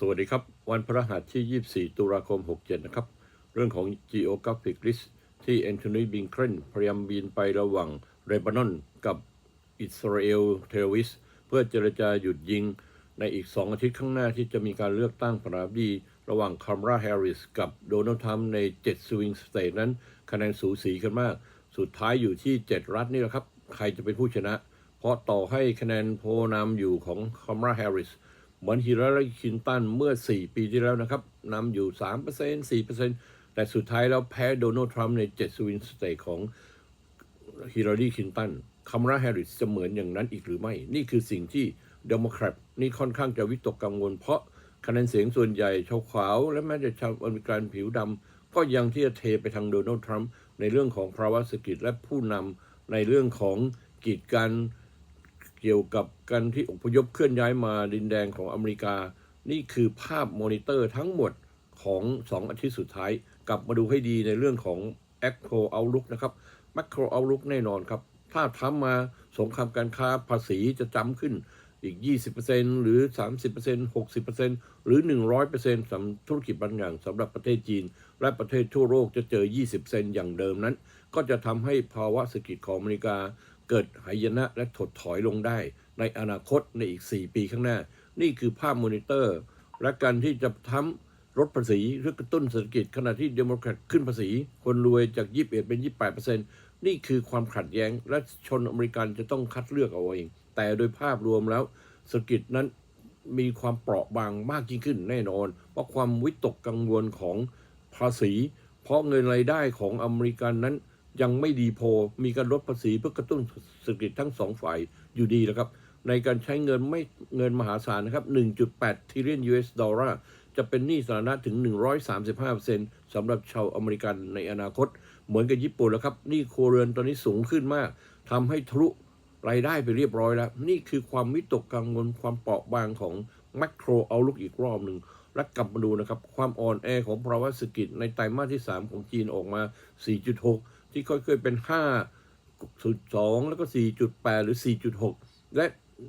สวัสดีครับ วันพฤหัสที่ 24 ตุลาคม 67 นะครับ เรื่องของ Geographic List ที่แอนโทนีบิงเคนพยายามบินไประหว่างเลบานอนกับอิสราเอลเทโรริสเพื่อเจรจาหยุดยิง ในอีก 2 อาทิตย์ข้างหน้าที่จะมีการเลือกตั้งประธานาธิบดีระหว่างคาร์ราแฮร์ริสกับโดนัลด์ทรัมป์ใน 7 สวิงสเตทนั้น คะแนนสูสีกันมาก สุดท้ายอยู่ที่ 7 รัฐนี่แหละครับ ใครจะเป็นผู้ชนะ เพราะต่อให้คะแนนโพนำอยู่ของคาร์ราแฮร์ริส เหมือนฮิลลารีคลินตันเมื่อ 4 ปีที่แล้วนะครับนำอยู่ 3% 4%แต่สุดท้ายแล้วแพ้โดนัลด์ทรัมป์ใน7สวินสเตทของฮิลลารีคลินตันคามาราแฮร์ริสจะเหมือนอย่างนั้นอีกหรือไม่ นี่คือสิ่งที่เดโมแครตนี่ค่อนข้างจะวิตกกังวล เพราะคะแนนเสียงส่วนใหญ่ชาวขาว และแม้แต่ชาวอเมริกันผิวดำก็ยังที่จะเทไปทางโดนัลด์ทรัมป์ในเรื่องของภาวะเศรษฐกิจและผู้นำในเรื่องของกีดกัน กี่ยวกับการที่อพยพเคลื่อนย้ายมาดินแดงของอเมริกา นี่คือภาพมอนิเตอร์ทั้งหมดของ 2 อาทิตย์สุดท้าย กลับมาดูให้ดีในเรื่องของ Macro Outlook นะครับ Macro Outlook แน่นอนครับ ถ้าทำมาสงครามการค้าภาษีจะจำขึ้นอีก 20%หรือ 30% 60%หรือ 100%สำหรับธุรกิจบางอย่างสำหรับประเทศจีน และประเทศทั่วโลกจะเจอ 20%อย่างเดิมนั้น ก็จะทำให้ภาวะเศรษฐกิจของอเมริกา เกิดหายนะและถดถอยลงได้ ในอนาคตในอีก 4 ปีข้างหน้า นี่คือภาพมอนิเตอร์ และการที่จะทำลดภาษีเพื่อกระตุ้นเศรษฐกิจขณะที่เดโมแครตขึ้นภาษี คนรวยจาก 21 เป็น 28%นี่คือความขัดแย้ง และชนอเมริกันจะต้องคัดเลือกเอาเอง แต่โดยภาพรวมแล้วเศรษฐกิจนั้นมีความเปราะบางมากยิ่งขึ้นแน่นอน เพราะความวิตกกังวลของภาษี เพราะเงินรายได้ของอเมริกันนั้น ยังไม่ดีพอมีการลดภาษีเพื่อกระตุ้นเศรษฐกิจทั้งสองฝ่ายอยู่ดีแล้วครับ ในการใช้เงินไม่เงินมหาศาลนะครับ 1.8 trillion US ดอลลาร์จะเป็นหนี้สาธารณะถึง 135%สำหรับชาวอเมริกันในอนาคต เหมือนกับญี่ปุ่นแล้วครับหนี้ครัวเรือนตอนนี้สูงขึ้นมากทำให้ทะลุรายได้ไปเรียบร้อยแล้ว นี่คือความวิตกกังวลความเปราะบางของแมกโครเอาลุกอีกรอบหนึ่งและกลับมาดูนะครับ ความอ่อนแอของภาวะเศรษฐกิจในไตรมาสที่ 3 ของจีนออกมา 4.6 ที่ค่อยๆเป็น 5.2 แล้วก็ 4.8 หรือ 4.6 และ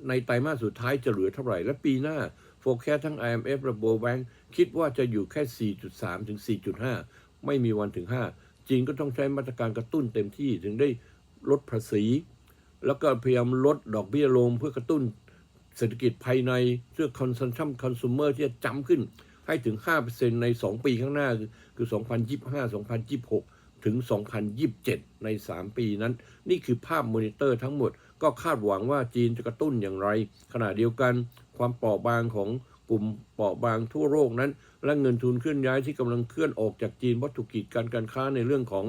ในไตรมาสสุดท้ายจะเหลือเท่าไหร่ และปีหน้าโฟร์แคสทั้ง IMF และ World Bank คิดว่าจะอยู่แค่ 4.3 ถึง 4.5 ไม่มีวันถึง 5 จีนก็ต้องใช้มาตรการกระตุ้นเต็มที่ถึงได้ลดภาษี แล้วก็พยายามลดดอกเบี้ยลงเพื่อกระตุ้นเศรษฐกิจภายในเพื่อ consumption consumer ที่จะจำขึ้นให้ถึง 5%ใน 2 ปีข้างหน้า คือคือ2025 2026 ถึง 2027 ใน 3 ปีนั้น นี่คือภาพมอนิเตอร์ทั้งหมด ก็คาดหวังว่าจีนจะกระตุ้นอย่างไร ขณะเดียวกันความเปราะบางของกลุ่มเปราะบางทั่วโลกนั้น และเงินทุนเคลื่อนย้ายที่กำลังเคลื่อนออกจากจีนวัตถุกิจการการค้าในเรื่องของ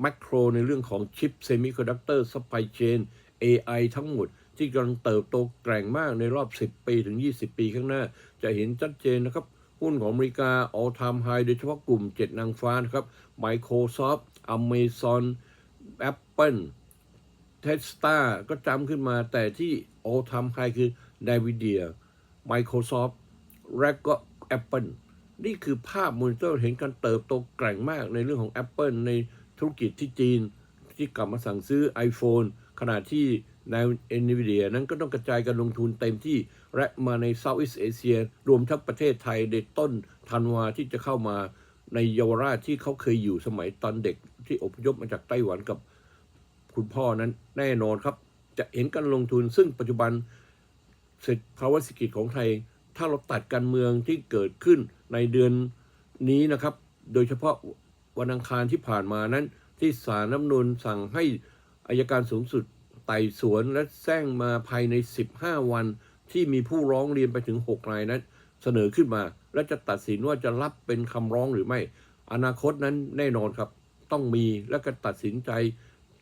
แมคโครในเรื่องของชิปเซมิคอนดักเตอร์ซัพพลายเชน AI ทั้งหมดที่กำลังเติบโตแกร่งมากในรอบ 10 ปีถึง 20 ปีข้างหน้า จะเห็นชัดเจนนะครับ หุ้นของอเมริกา all time high โดยเฉพาะกลุ่ม 7 นางฟ้านะครับ Microsoft Amazon Apple Tesla ก็จำขึ้นมาแต่ที่ all time high คือ Nvidia Microsoft และก็ Apple นี่คือภาพมอนิเตอร์เห็นการเติบโตแกร่งมากในเรื่องของ Apple ในธุรกิจที่จีน ที่กลับมาสั่งซื้อ iPhone ขณะที่ใน NVIDIA นั้นก็ต้องกระจายการลงทุนเต็มที่ และมาใน Southeast Asia รวมทั้งประเทศไทยในต้นธันวาที่จะเข้ามาในเยาวราชที่เขาเคยอยู่สมัยตอนเด็กที่อพยพมาจากไต้หวันกับคุณพ่อนั้นแน่นอนครับ จะเห็นการลงทุนซึ่งปัจจุบันเศรษฐภาวะเศรษฐกิจของไทย ถ้าเราตัดการเมืองที่เกิดขึ้นในเดือนนี้นะครับ โดยเฉพาะวันอังคารที่ผ่านมานั้น ที่ศาลน้ำนูนสั่งให้อายการสูงสุดไต่สวนและแจ้งมาภายใน 15 วัน ที่มีผู้ร้องเรียนไปถึง 6 รายนั้น เสนอขึ้นมา และจะตัดสินว่าจะรับเป็นคำร้องหรือไม่ อนาคตนั้นแน่นอนครับ ต้องมีและก็ตัดสินใจ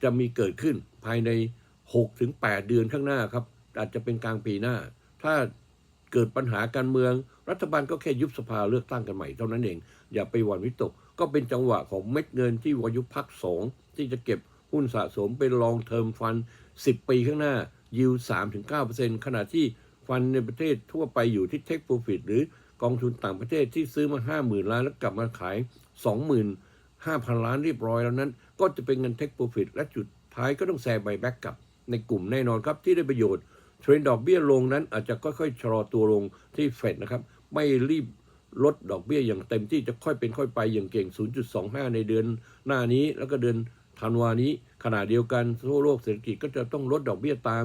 จะมีเกิดขึ้นภายใน6-8ถึง8เดือนข้างหน้าครับ อาจจะเป็นกลางปีหน้า ถ้าเกิดปัญหาการเมือง รัฐบาลก็แค่ยุบสภาเลือกตั้งกันใหม่เท่านั้นเอง อย่าไปหวั่นวิตก ก็เป็นจังหวะของเม็ดเงินที่วายุพักสองที่จะเก็บหุ้นสะสมเป็นลองเทอมฟัน 10 ปีข้างหน้ายิว3-9%ขณะที่ ฟันในประเทศทั่วไปอยู่ที่เทคโปรฟิตหรือกองทุนต่างประเทศที่ซื้อมา 50,000 ล้านแล้วกลับมาขาย 25,000 ล้านเรียบร้อยแล้วนั้น ก็จะเป็นเงินเทคโปรฟิตและจุดท้ายก็ต้องแซงใบแบ็กกลับในกลุ่มแน่นอนครับที่ได้ประโยชน์เทรนด์ดอกเบี้ยลงนั้นอาจจะค่อยๆชะลอตัวลงที่เฟดนะครับ ไม่รีบลดดอกเบี้ยอย่างเต็มที่จะค่อยเป็นค่อยไปอย่างเก่ง 0.25 ในเดือนหน้านี้แล้วก็เดือนธันวานี้ขณะเดียวกันทั่วโลกเศรษฐกิจก็จะต้องลดดอกเบี้ยตาม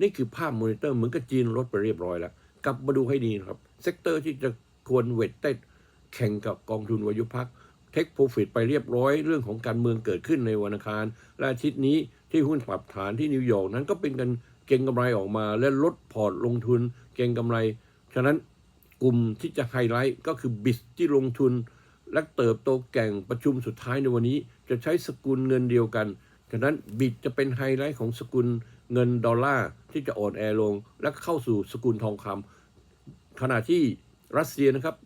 นี่คือภาพมอนิเตอร์เหมือนกับจีนลดไปเรียบร้อยแล้ว กลับมาดูให้ดีนะครับ เซกเตอร์ที่จะควรเวทเต้นแข่งกับกองทุนวายุพักเทคโปรฟิตไปเรียบร้อย เรื่องของการเมืองเกิดขึ้นในวันอังคาร และอาทิตย์นี้ที่หุ้นปรับฐานที่นิวยอร์กนั้นก็เป็นกันเก็งกำไรออกมา และลดพอร์ตลงทุนเก็งกำไร ฉะนั้นกลุ่มที่จะไฮไลท์ก็คือบิสที่ลงทุน และเติบโตแก่งประชุมสุดท้ายในวันนี้ จะใช้สกุลเงินเดียวกัน ฉะนั้นบิตจะเป็นไฮไลท์ของสกุลเงินดอลลาร์ที่จะอ่อนแอลง และเข้าสู่สกุลทองคำขณะที่รัสเซียนะครับ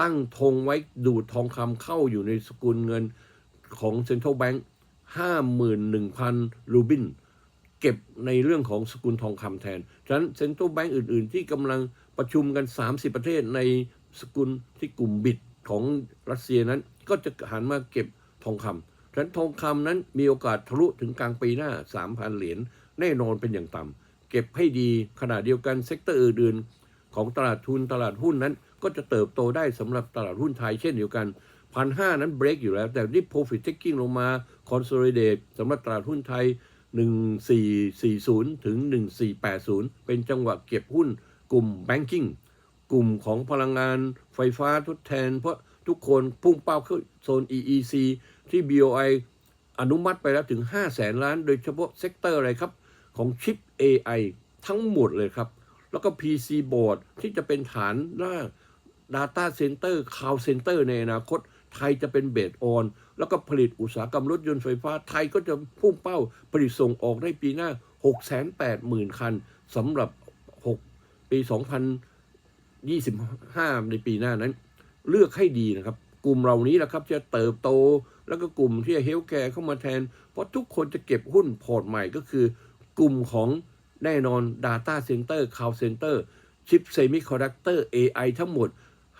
ตั้งธงไว้ดูดทองคำเข้าอยู่ในสกุลเงินของเซ็นทรัลแบงค์51,000รูบิน เก็บในเรื่องของสกุลทองคำแทน ฉะนั้นเซ็นทรัลแบงก์อื่น ๆ ที่กำลังประชุมกัน 30 ประเทศในสกุลที่กลุ่มบิตของรัสเซียนั้น ก็จะหันมาเก็บทองคำ ฉะนั้นทองคำนั้นมีโอกาสทะลุถึงกลางปีหน้า 3,000 เหรียญแน่นอนเป็นอย่างต่ำเก็บให้ดีขณะเดียวกันเซกเตอร์อื่นๆของตลาดทุนตลาดหุ้นนั้น ก็จะเติบโตได้สำหรับตลาดหุ้นไทยเช่นเดียวกันพันห้านั้นเบรกอยู่แล้ว แต่นี่ profit taking ลงมา consolidate สำหรับตลาดหุ้นไทย 1440 ถึง 1480 เป็นจังหวะเก็บหุ้นกลุ่ม banking กลุ่มของพลังงานไฟฟ้าทดแทน เพราะ ทุกคนพุ่งเป้าเข้าโซน EEC ที่ BOI อนุมัติไปแล้วถึง5แสนล้าน โดยเฉพาะเซกเตอร์อะไรครับ ของชิป AI ทั้งหมดเลยครับ แล้วก็ PC board ที่จะเป็นฐานหน้า Data Center Cloud Center ในอนาคต ไทยจะเป็นเบสออน แล้วก็ผลิตอุตสาหกรรมรถยนต์ไฟฟ้า ไทยก็จะพุ่งเป้าผลิตส่งออกได้ปีหน้า 680,000 คันสำหรับ 6 ปี 2025 ในปีหน้านั้น เลือกให้ดีนะครับ กลุ่มเหล่านี้แหละครับจะเติบโต แล้วก็กลุ่มที่เฮลท์แคร์เข้ามาแทน เพราะทุกคนจะเก็บหุ้นพอร์ตใหม่ก็คือกลุ่มของแน่นอน Data Center Cloud Center ชิปเซมิคอนดักเตอร์ AI ทั้งหมด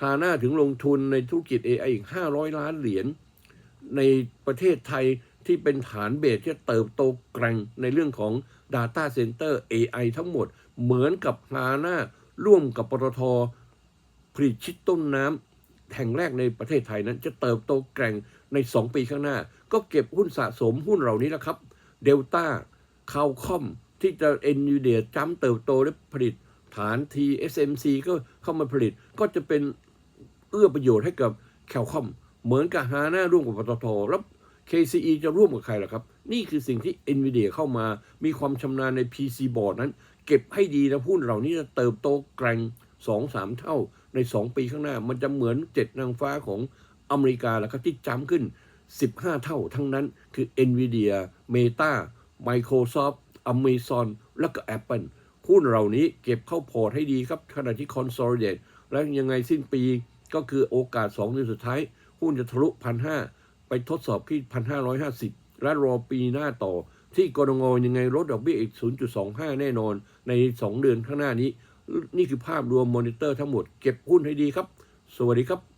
ฮาน่าถึงลงทุนในธุรกิจ AI อีก 500 ล้านเหรียญในประเทศไทยที่เป็นฐานเบสที่เติบโตแกร่งในเรื่องของ Data Center AI ทั้งหมด เหมือนกับฮาน่าร่วมกับปตทผลิตชิดต้นน้ำ แห่งแรกในประเทศไทยนั้น จะเติบโตแกร่งใน 2 ปีข้างหน้า ก็เก็บหุ้นสะสมหุ้นเหล่านี้แหละครับเดลต้าคาวคอมที่จะเอ็นยูเดียจ้ำเติบโตและผลิตฐาน TSMC ก็เข้ามาผลิตก็จะเป็นเอื้อประโยชน์ให้กับแคลคอมเหมือนกับฮาน่าร่วมกับปตทแล้ว KCE จะร่วมกับใครล่ะครับ นี่คือสิ่งที่ NVIDIA เข้ามามีความชำนาญใน PC board นั้น เก็บให้ดีนะหุ้นเหล่านี้จะเติบโตแกร่ง 2-3 เท่า ใน 2 ปีข้างหน้า มันจะเหมือนเจ็ดนางฟ้าของอเมริกาแหละครับที่จำขึ้น 15 เท่าทั้งนั้นคือ NVIDIA Meta Microsoft Amazon แล้วก็ Apple หุ้นเหล่านี้เก็บเข้าพอร์ตให้ดีครับขณะที่ consolidate แล้วยังไงสิ้นปีก็คือโอกาส 2 เดือนสุดท้าย หุ้นจะทะลุพันห้าไปทดสอบที่พันห้าร้อยห้าสิบและรอปีหน้าต่อ ที่กรงงยังไงลดดอกเบี้ยอีก 0.25 แน่นอนใน 2 เดือนข้างหน้านี้ นี่คือภาพรวมมอนิเตอร์ทั้งหมด เก็บหุ้นให้ดีครับ สวัสดีครับ